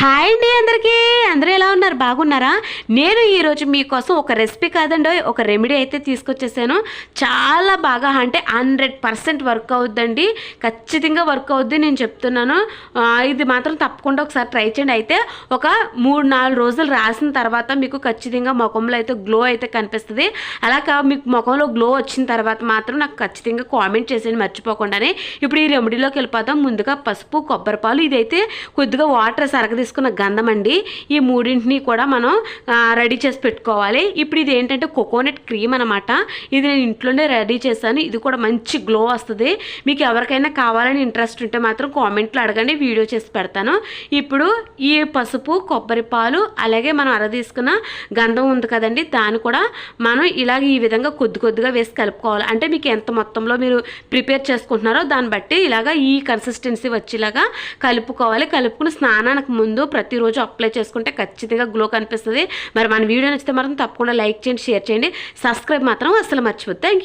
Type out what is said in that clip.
Hi అండి అందరికీ. అందరూ బాగున్నారా? నేను ఈరోజు మీకోసం ఒక రెసిపీ కాదండి ఒక రెమెడీ అయితే తీసుకొచ్చేసాను. చాలా బాగా అంటే హండ్రెడ్ పర్సెంట్ వర్క్ అవుద్దండి. ఖచ్చితంగా వర్క్ అవుద్ది నేను చెప్తున్నాను. ఇది మాత్రం తప్పకుండా ఒకసారి ట్రై చేయండి. అయితే ఒక మూడు నాలుగు రోజులు రాసిన తర్వాత మీకు ఖచ్చితంగా ముఖంలో అయితే గ్లో అయితే కనిపిస్తుంది. అలా కా మీకు ముఖంలో గ్లో వచ్చిన తర్వాత మాత్రం నాకు ఖచ్చితంగా కామెంట్ చేసేయండి మర్చిపోకుండానే. ఇప్పుడు ఈ రెమెడీలోకి వెళ్ళిపోతాం ముందుగా పసుపు కొబ్బరి పాలు ఇదైతే కొద్దిగా వాటర్ సరగ తీసుకున్న గంధం అండి. ఈ మూడింటిని కూడా మనం రెడీ చేసి పెట్టుకోవాలి. ఇప్పుడు ఇది ఏంటంటే కోకోనట్ క్రీమ్ అనమాట ఇది నేను ఇంట్లోనే రెడీ చేశాను. ఇది కూడా మంచి గ్లో వస్తుంది. మీకు ఎవరికైనా కావాలని ఇంట్రెస్ట్ ఉంటే మాత్రం కామెంట్లో అడగండి వీడియో చేసి పెడతాను. ఇప్పుడు ఈ పసుపు కొబ్బరి పాలు అలాగే మనం అర తీసుకున్న గంధం ఉంది కదండి దాన్ని కూడా మనం ఇలాగ ఈ విధంగా కొద్ది కొద్దిగా వేసి కలుపుకోవాలి. అంటే మీకు ఎంత మొత్తంలో మీరు ప్రిపేర్ చేసుకుంటున్నారో దాన్ని బట్టి ఇలాగ ఈ కన్సిస్టెన్సీ వచ్చేలాగా కలుపుకోవాలి. కలుపుకుని స్నానానికి ముందు ప్రతిరోజు అప్లై చేసుకుంటే ఖచ్చితంగా గ్లో కనిపిస్తుంది. మరి మన వీడియో నచ్చితే మాత్రం తప్పకుండా లైక్ చేయండి షేర్ చేయండి. సబ్స్క్రైబ్ మాత్రం అసలు మర్చిపోద్దు. థ్యాంక్